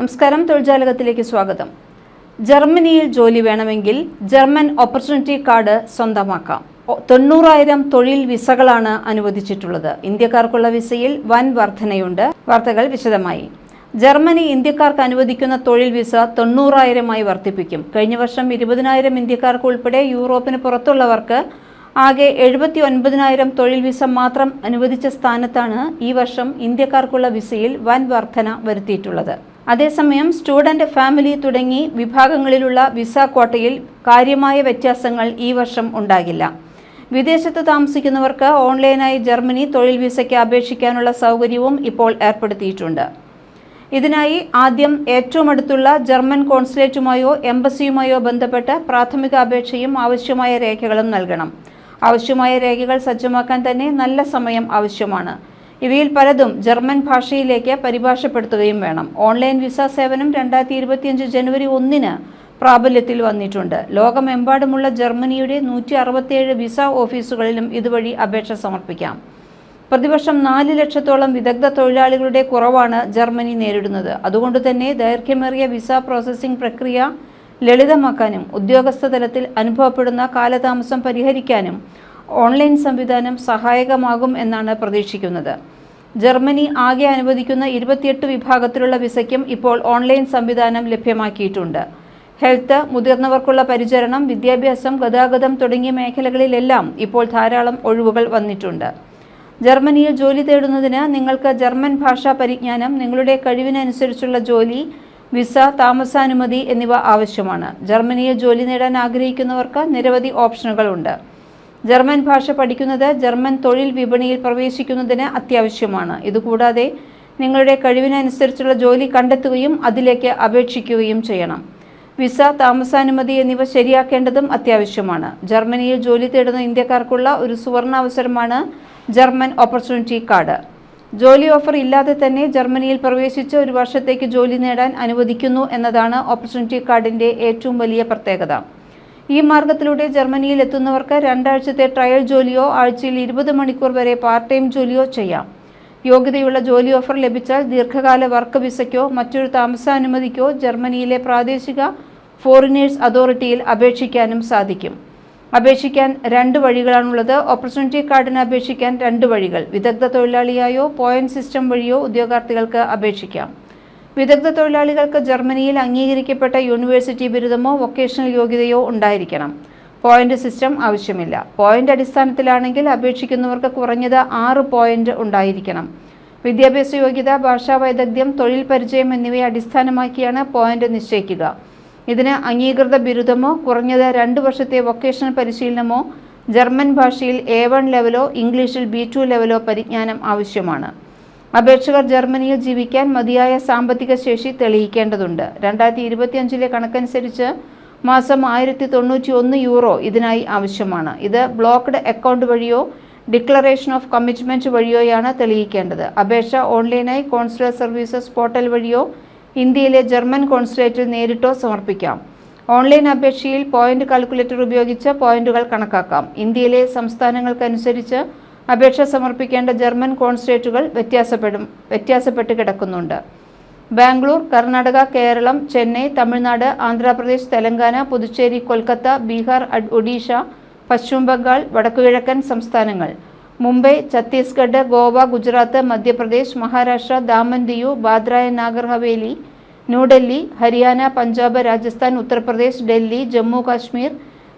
നമസ്കാരം തൊഴിൽജാലകത്തിലേക്ക് സ്വാഗതം. ജർമ്മനിയിൽ ജോലി വേണമെങ്കിൽ ജർമ്മൻ ഓപ്പർച്യൂണിറ്റി കാർഡ് സ്വന്തമാക്കാം. തൊണ്ണൂറായിരം തൊഴിൽ വിസകളാണ് അനുവദിച്ചിട്ടുള്ളത്. ഇന്ത്യക്കാർക്കുള്ള വിസയിൽ വൻ വർധനയുണ്ട്. വാർത്തകൾ വിശദമായി. ജർമ്മനി ഇന്ത്യക്കാർക്ക് അനുവദിക്കുന്ന തൊഴിൽ വിസ തൊണ്ണൂറായിരമായി വർദ്ധിപ്പിക്കും. കഴിഞ്ഞ വർഷം ഇരുപതിനായിരം ഇന്ത്യക്കാർക്ക് ഉൾപ്പെടെ യൂറോപ്പിന് പുറത്തുള്ളവർക്ക് ആകെ എഴുപത്തി ഒൻപതിനായിരം തൊഴിൽ വിസ മാത്രം അനുവദിച്ച സ്ഥാനത്താണ് ഈ വർഷം ഇന്ത്യക്കാർക്കുള്ള വിസയിൽ വൻ വർധന വരുത്തിയിട്ടുള്ളത്. അതേസമയം സ്റ്റുഡന്റ് ഫാമിലി തുടങ്ങി വിഭാഗങ്ങളിലുള്ള വിസ ക്വാട്ടയിൽ കാര്യമായ വ്യത്യാസങ്ങൾ ഈ വർഷം ഉണ്ടാകില്ല. വിദേശത്ത് താമസിക്കുന്നവർക്ക് ഓൺലൈനായി ജർമ്മനി തൊഴിൽ വിസയ്ക്ക് അപേക്ഷിക്കാനുള്ള സൗകര്യവും ഇപ്പോൾ ഏർപ്പെടുത്തിയിട്ടുണ്ട്. ഇതിനായി ആദ്യം ഏറ്റവും അടുത്തുള്ള ജർമ്മൻ കോൺസുലേറ്റുമായോ എംബസിയുമായോ ബന്ധപ്പെട്ട് പ്രാഥമിക അപേക്ഷയും ആവശ്യമായ രേഖകളും നൽകണം. ആവശ്യമായ രേഖകൾ സജ്ജമാക്കാൻ തന്നെ നല്ല സമയം ആവശ്യമാണ്. ഇവയിൽ പലതും ജർമ്മൻ ഭാഷയിലേക്ക് പരിഭാഷപ്പെടുത്തുകയും വേണം. ഓൺലൈൻ വിസ സേവനം രണ്ടായിരത്തി ഇരുപത്തിയഞ്ച് ജനുവരി ഒന്നിന് പ്രാബല്യത്തിൽ വന്നിട്ടുണ്ട്. ലോകമെമ്പാടുമുള്ള ജർമ്മനിയുടെ നൂറ്റി അറുപത്തിയേഴ് വിസ ഓഫീസുകളിലും ഇതുവഴി അപേക്ഷ സമർപ്പിക്കാം. പ്രതിവർഷം നാല് ലക്ഷത്തോളം വിദഗ്ധ തൊഴിലാളികളുടെ കുറവാണ് ജർമ്മനി നേരിടുന്നത്. അതുകൊണ്ട് തന്നെ ദൈർഘ്യമേറിയ വിസ പ്രോസസ്സിംഗ് പ്രക്രിയ ലളിതമാക്കാനും ഉദ്യോഗസ്ഥ തലത്തിൽ അനുഭവപ്പെടുന്ന കാലതാമസം പരിഹരിക്കാനും ഓൺലൈൻ സംവിധാനം സഹായകമാകും എന്നാണ് പ്രതീക്ഷിക്കുന്നത്. ജർമ്മനി ആകെ അനുവദിക്കുന്ന ഇരുപത്തിയെട്ട് വിഭാഗത്തിലുള്ള വിസയ്ക്കും ഇപ്പോൾ ഓൺലൈൻ സംവിധാനം ലഭ്യമാക്കിയിട്ടുണ്ട്. ഹെൽത്ത് മുതിർന്നവർക്കുള്ള പരിചരണം വിദ്യാഭ്യാസം ഗതാഗതം തുടങ്ങിയ മേഖലകളിലെല്ലാം ഇപ്പോൾ ധാരാളം ഒഴിവുകൾ വന്നിട്ടുണ്ട്. ജർമ്മനിയിൽ ജോലി തേടുന്നതിന് നിങ്ങൾക്ക് ജർമ്മൻ ഭാഷാ പരിജ്ഞാനം നിങ്ങളുടെ കഴിവിനനുസരിച്ചുള്ള ജോലി വിസ താമസാനുമതി എന്നിവ ആവശ്യമാണ്. ജർമ്മനിയിൽ ജോലി നേടാൻ ആഗ്രഹിക്കുന്നവർക്ക് നിരവധി ഓപ്ഷനുകളുണ്ട് ജർമ്മൻ ഭാഷ പഠിക്കുന്നത് ജർമ്മൻ തൊഴിൽ വിപണിയിൽ പ്രവേശിക്കുന്നതിന് അത്യാവശ്യമാണ്. ഇതുകൂടാതെ നിങ്ങളുടെ കഴിവിനനുസരിച്ചുള്ള ജോലി കണ്ടെത്തുകയും അതിലേക്ക് അപേക്ഷിക്കുകയും ചെയ്യണം. വിസ താമസാനുമതി എന്നിവ ശരിയാക്കേണ്ടതും അത്യാവശ്യമാണ്. ജർമ്മനിയിൽ ജോലി തേടുന്ന ഇന്ത്യക്കാർക്കുള്ള ഒരു സുവർണാവസരമാണ് ജർമ്മൻ ഓപ്പർച്യൂണിറ്റി കാർഡ്. ജോലി ഓഫർ ഇല്ലാതെ തന്നെ ജർമ്മനിയിൽ പ്രവേശിച്ച് ഒരു വർഷത്തേക്ക് ജോലി നേടാൻ അനുവദിക്കുന്നു എന്നതാണ് ഓപ്പർച്യൂണിറ്റി കാർഡിന്റെ ഏറ്റവും വലിയ പ്രത്യേകത. ഈ മാർഗത്തിലൂടെ ജർമ്മനിയിൽ എത്തുന്നവർക്ക് രണ്ടാഴ്ചത്തെ ട്രയൽ ജോലിയോ ആഴ്ചയിൽ ഇരുപത് മണിക്കൂർ വരെ പാർട്ട് ടൈം ജോലിയോ ചെയ്യാം. യോഗ്യതയുള്ള ജോലി ഓഫർ ലഭിച്ചാൽ ദീർഘകാല വർക്ക് വിസയ്ക്കോ മറ്റൊരു താമസാനുമതിക്കോ ജർമ്മനിയിലെ പ്രാദേശിക ഫോറിനേഴ്സ് അതോറിറ്റിയിൽ അപേക്ഷിക്കാനും സാധിക്കും. അപേക്ഷിക്കാൻ രണ്ട് വഴികളാണുള്ളത്. ഓപ്പർച്യൂണിറ്റി കാർഡിന് അപേക്ഷിക്കാൻ രണ്ട് വഴികൾ. വിദഗ്ധ തൊഴിലാളിയായോ പോയിന്റ് സിസ്റ്റം വഴിയോ ഉദ്യോഗാർത്ഥികൾക്ക് അപേക്ഷിക്കാം. വിദഗ്ധ തൊഴിലാളികൾക്ക് ജർമ്മനിയിൽ അംഗീകരിക്കപ്പെട്ട യൂണിവേഴ്സിറ്റി ബിരുദമോ വൊക്കേഷണൽ യോഗ്യതയോ ഉണ്ടായിരിക്കണം. പോയിന്റ് സിസ്റ്റം ആവശ്യമില്ല. പോയിന്റ് അടിസ്ഥാനത്തിലാണെങ്കിൽ അപേക്ഷിക്കുന്നവർക്ക് കുറഞ്ഞത് ആറ് പോയിന്റ് ഉണ്ടായിരിക്കണം. വിദ്യാഭ്യാസ യോഗ്യത ഭാഷാ വൈദഗ്ധ്യം തൊഴിൽ പരിചയം എന്നിവയെ അടിസ്ഥാനമാക്കിയാണ് പോയിന്റ് നിശ്ചയിക്കുക. ഇതിന് അംഗീകൃത ബിരുദമോ കുറഞ്ഞത് രണ്ട് വർഷത്തെ വൊക്കേഷണൽ പരിശീലനമോ ജർമ്മൻ ഭാഷയിൽ എ വൺ ലെവലോ ഇംഗ്ലീഷിൽ ബി ടു ലെവലോ പരിജ്ഞാനം ആവശ്യമാണ്. അപേക്ഷകർ ജർമ്മനിയിൽ ജീവിക്കാൻ മതിയായ സാമ്പത്തിക ശേഷി തെളിയിക്കേണ്ടതുണ്ട്. രണ്ടായിരത്തി ഇരുപത്തിയഞ്ചിലെ കണക്കനുസരിച്ച് മാസം ആയിരത്തി തൊണ്ണൂറ്റി ഒന്ന് യൂറോ ഇതിനായി ആവശ്യമാണ്. ഇത് ബ്ലോക്ക്ഡ് അക്കൗണ്ട് വഴിയോ ഡിക്ലറേഷൻ ഓഫ് കമ്മിറ്റ്മെന്റ് വഴിയോയാണ് തെളിയിക്കേണ്ടത്. അപേക്ഷ ഓൺലൈനായി കോൺസുലർ സർവീസസ് പോർട്ടൽ വഴിയോ ഇന്ത്യയിലെ ജർമ്മൻ കോൺസുലേറ്റിൽ നേരിട്ടോ സമർപ്പിക്കാം. ഓൺലൈൻ അപേക്ഷയിൽ പോയിന്റ് കാൽക്കുലേറ്റർ ഉപയോഗിച്ച് പോയിന്റുകൾ കണക്കാക്കാം. ഇന്ത്യയിലെ സംസ്ഥാനങ്ങൾക്കനുസരിച്ച് അപേക്ഷ സമർപ്പിക്കേണ്ട ജർമ്മൻ കോൺസുലേറ്റുകൾ വ്യത്യാസപ്പെടും വ്യത്യാസപ്പെട്ട് കിടക്കുന്നുണ്ട്. ബാംഗ്ലൂർ കർണാടക കേരളം ചെന്നൈ തമിഴ്നാട് ആന്ധ്രാപ്രദേശ് തെലങ്കാന പുതുച്ചേരി കൊൽക്കത്ത ബീഹാർ ഒഡീഷ പശ്ചിമ ബംഗാൾ വടക്കുകിഴക്കൻ സംസ്ഥാനങ്ങൾ. മുംബൈ ഛത്തീസ്ഗഡ് ഗോവ ഗുജറാത്ത് മധ്യപ്രദേശ് മഹാരാഷ്ട്ര ദാമൻ ദിയു ബാദ്രായ നാഗർ ഹവേലി ന്യൂഡൽഹി ഹരിയാന പഞ്ചാബ് രാജസ്ഥാൻ ഉത്തർപ്രദേശ് ഡൽഹി ജമ്മു കാശ്മീർ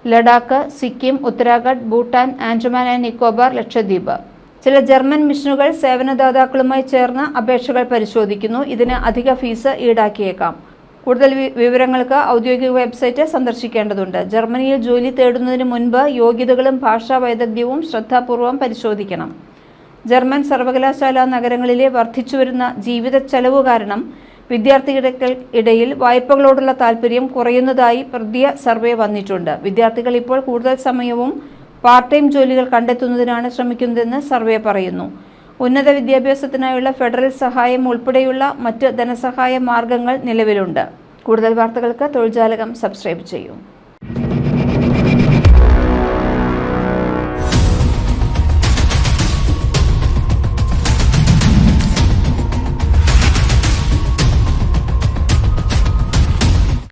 ലഡാക്ക് സിക്കിം ഉത്തരാഖണ്ഡ് ഭൂട്ടാൻ ആൻഡമാൻ ആൻഡ് നിക്കോബാർ ലക്ഷദ്വീപ്. ചില ജർമ്മൻ മിഷനുകൾ സേവനദാതാക്കളുമായി ചേർന്ന് അപേക്ഷകൾ പരിശോധിക്കുന്നു. ഇതിന് അധിക ഫീസ് ഈടാക്കിയേക്കാം. കൂടുതൽ വിവരങ്ങൾക്ക് ഔദ്യോഗിക വെബ്സൈറ്റ് സന്ദർശിക്കേണ്ടതുണ്ട്. ജർമ്മനിയിൽ ജോലി തേടുന്നതിന് മുൻപ് യോഗ്യതകളും ഭാഷാ വൈദഗ്ധ്യവും ശ്രദ്ധാപൂർവം പരിശോധിക്കണം. ജർമ്മൻ സർവകലാശാല നഗരങ്ങളിലെ വർദ്ധിച്ചുവരുന്ന ജീവിത ചെലവ് കാരണം വിദ്യാർത്ഥികളുടെ ഇടയിൽ വായ്പകളോടുള്ള താല്പര്യം കുറയുന്നതായി പുതിയ സർവേ വന്നിട്ടുണ്ട്. വിദ്യാർത്ഥികൾ ഇപ്പോൾ കൂടുതൽ സമയവും പാർട്ട് ടൈം ജോലികൾ കണ്ടെത്തുന്നതിനാണ് ശ്രമിക്കുന്നതെന്ന് സർവേ പറയുന്നു. ഉന്നത വിദ്യാഭ്യാസത്തിനായുള്ള ഫെഡറൽ സഹായം ഉൾപ്പെടെയുള്ള മറ്റ് ധനസഹായ മാർഗങ്ങൾ നിലവിലുണ്ട്. കൂടുതൽ വാർത്തകൾക്ക് തൊഴിൽജാലകം സബ്സ്ക്രൈബ് ചെയ്യൂ.